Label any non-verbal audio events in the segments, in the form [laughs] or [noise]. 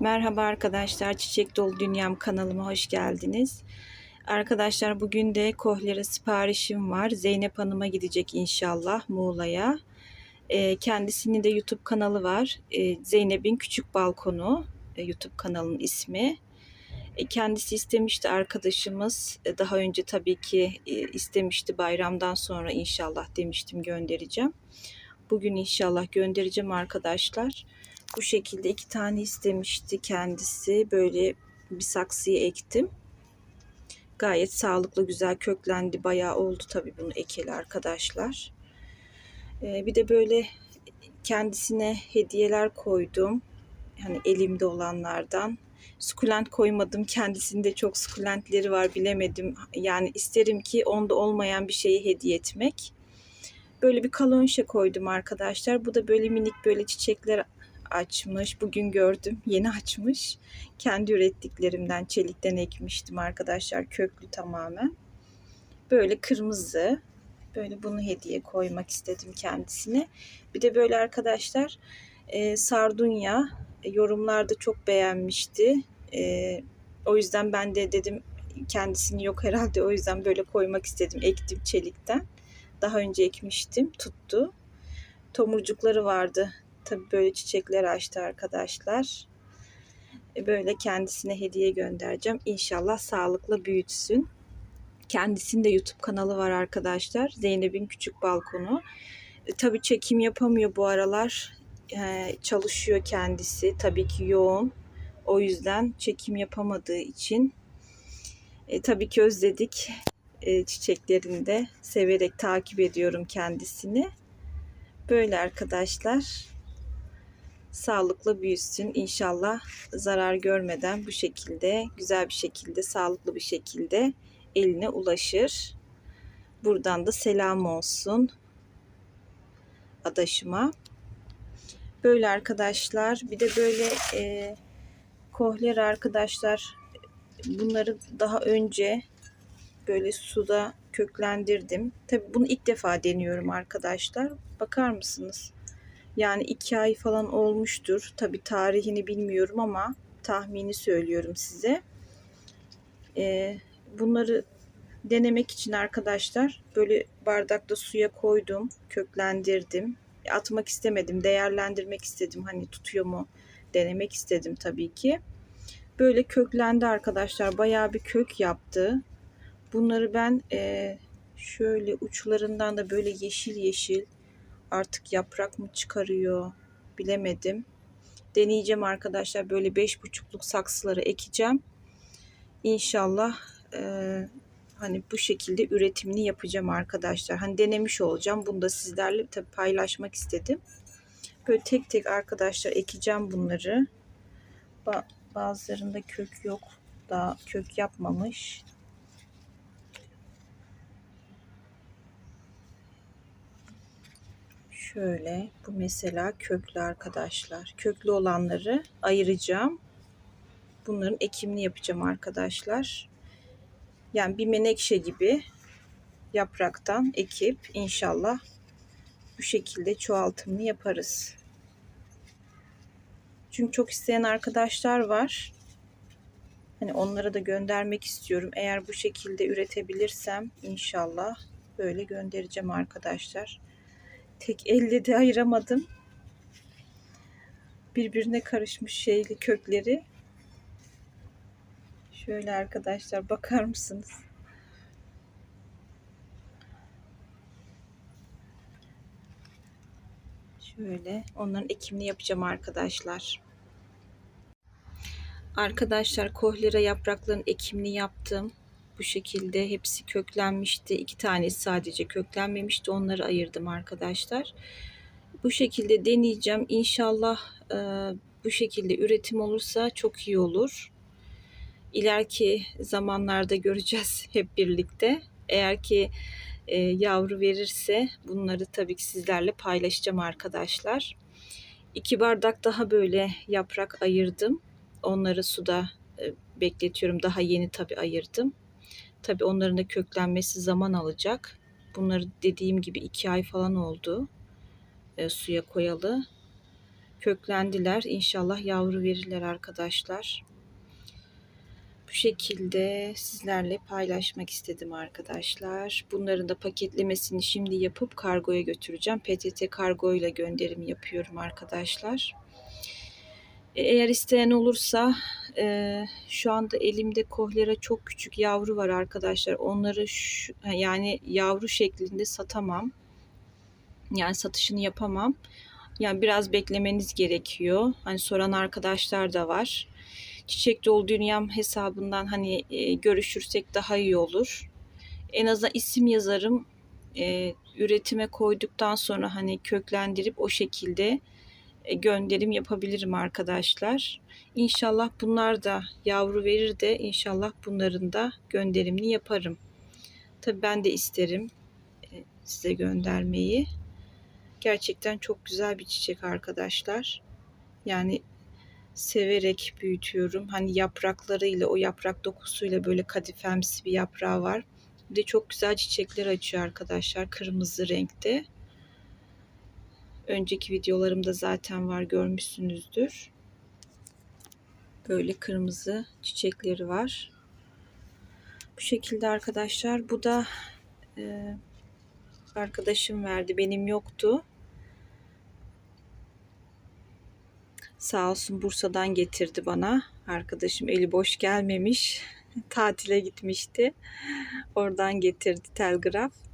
Merhaba arkadaşlar, Çiçek Dolu Dünyam kanalıma hoş geldiniz. Arkadaşlar bugün de kohlera siparişim var. Zeynep Hanım'a gidecek inşallah Muğla'ya. Ee, kendisinin de YouTube kanalı var. Ee, Zeynep'in Küçük Balkonu e, YouTube kanalının ismi. E, kendisi istemişti arkadaşımız. E, daha önce tabii ki e, istemişti bayramdan sonra inşallah demiştim göndereceğim. Bugün inşallah göndereceğim arkadaşlar. Bu şekilde iki tane istemişti kendisi. Böyle bir saksıya ektim. Gayet sağlıklı, güzel köklendi. Bayağı oldu tabii bunu ekeli arkadaşlar. Ee, bir de böyle kendisine hediyeler koydum. Hani elimde olanlardan. Sukulent koymadım. Kendisinde çok sukulentleri var bilemedim. Yani isterim ki onda olmayan bir şeyi hediye etmek. Böyle bir kalonşe koydum arkadaşlar. Bu da böyle minik böyle çiçekler açmış. Bugün gördüm. Yeni açmış. Kendi ürettiklerimden çelikten ekmiştim arkadaşlar. Köklü tamamen. Böyle kırmızı. Böyle bunu hediye koymak istedim kendisine. Bir de böyle arkadaşlar e, sardunya e, yorumlarda çok beğenmişti. E, o yüzden ben de dedim kendisini yok herhalde o yüzden böyle koymak istedim. Ektim çelikten. Daha önce ekmiştim. Tuttu. Tomurcukları vardı Tabi böyle çiçekler açtı arkadaşlar. E, böyle kendisine hediye göndereceğim. İnşallah sağlıklı büyütsün. Kendisinin de YouTube kanalı var arkadaşlar. Zeynep'in Küçük Balkonu. E, tabii çekim yapamıyor bu aralar. E, çalışıyor kendisi. Tabii ki yoğun. O yüzden çekim yapamadığı için e, tabii ki özledik e, çiçeklerini de severek takip ediyorum kendisini. Böyle arkadaşlar sağlıklı büyüsün. İnşallah zarar görmeden bu şekilde güzel bir şekilde sağlıklı bir şekilde eline ulaşır. Buradan da selam olsun adaşıma. Böyle arkadaşlar bir de böyle e, kohler arkadaşlar bunları daha önce böyle suda köklendirdim. Tabi bunu ilk defa deniyorum arkadaşlar. Bakar mısınız? Yani iki ay falan olmuştur. Tabi tarihini bilmiyorum ama tahmini söylüyorum size. Ee, bunları denemek için arkadaşlar böyle bardakta suya koydum, köklendirdim. Atmak istemedim, değerlendirmek istedim. Hani tutuyor mu denemek istedim tabii ki. Böyle köklendi arkadaşlar. Bayağı bir kök yaptı. Bunları ben e, şöyle uçlarından da böyle yeşil yeşil artık yaprak mı çıkarıyor bilemedim. Deneyeceğim arkadaşlar. Böyle beş buçukluk saksıları ekeceğim. İnşallah e, hani bu şekilde üretimini yapacağım arkadaşlar. Hani denemiş olacağım. Bunu da sizlerle tabii paylaşmak istedim. Böyle tek tek arkadaşlar ekeceğim bunları. Bazılarında kök yok. Daha kök yapmamış. Şöyle bu mesela köklü arkadaşlar. Köklü olanları ayıracağım. Bunların ekimini yapacağım arkadaşlar. Yani bir menekşe gibi yapraktan ekip inşallah bu şekilde çoğaltımını yaparız. Çünkü çok isteyen arkadaşlar var. Hani onlara da göndermek istiyorum. Eğer bu şekilde üretebilirsem inşallah böyle göndereceğim arkadaşlar. Tek elle de ayıramadım. Birbirine karışmış şeyli kökleri. Şöyle arkadaşlar bakar mısınız? Şöyle onların ekimini yapacağım arkadaşlar. Arkadaşlar kohlera yaprakların ekimini yaptım bu şekilde hepsi köklenmişti. İki tanesi sadece köklenmemişti. Onları ayırdım arkadaşlar. Bu şekilde deneyeceğim. İnşallah e, bu şekilde üretim olursa çok iyi olur. İleriki zamanlarda göreceğiz [laughs] hep birlikte. Eğer ki e, yavru verirse bunları tabii ki sizlerle paylaşacağım arkadaşlar. İki bardak daha böyle yaprak ayırdım. Onları suda e, bekletiyorum. Daha yeni tabii ayırdım. Tabi onların da köklenmesi zaman alacak. Bunları dediğim gibi iki ay falan oldu. E, suya koyalı. köklendiler. İnşallah yavru verirler arkadaşlar. Bu şekilde sizlerle paylaşmak istedim arkadaşlar. Bunların da paketlemesini şimdi yapıp kargoya götüreceğim. PTT kargo ile gönderim yapıyorum arkadaşlar. E, Eğer isteyen olursa e, şu anda elimde kohlera çok küçük yavru var arkadaşlar. Onları şu, yani yavru şeklinde satamam. Yani satışını yapamam. Yani biraz beklemeniz gerekiyor. Hani soran arkadaşlar da var. Çiçek Dolu Dünyam hesabından hani e, görüşürsek daha iyi olur. En azından isim yazarım. E, üretime koyduktan sonra hani köklendirip o şekilde gönderim yapabilirim arkadaşlar. İnşallah bunlar da yavru verir de inşallah bunların da gönderimini yaparım. Tabii ben de isterim e, size göndermeyi. Gerçekten çok güzel bir çiçek arkadaşlar. Yani severek büyütüyorum. Hani yapraklarıyla, o yaprak dokusuyla böyle kadifemsi bir yaprağı var. Bir de çok güzel çiçekler açıyor arkadaşlar. Kırmızı renkte. Önceki videolarımda zaten var görmüşsünüzdür. Böyle kırmızı çiçekleri var. Bu şekilde arkadaşlar. Bu da e, arkadaşım verdi. Benim yoktu. Sağ olsun Bursa'dan getirdi bana. Arkadaşım eli boş gelmemiş. [laughs] Tatile gitmişti. Oradan getirdi telgraf.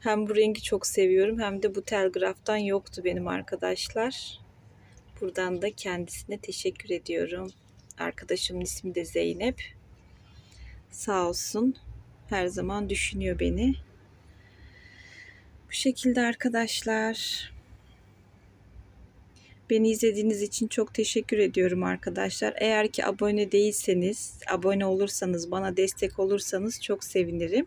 Hem bu rengi çok seviyorum hem de bu telgraftan yoktu benim arkadaşlar. Buradan da kendisine teşekkür ediyorum. Arkadaşımın ismi de Zeynep. Sağ olsun. Her zaman düşünüyor beni. Bu şekilde arkadaşlar. Beni izlediğiniz için çok teşekkür ediyorum arkadaşlar. Eğer ki abone değilseniz, abone olursanız, bana destek olursanız çok sevinirim.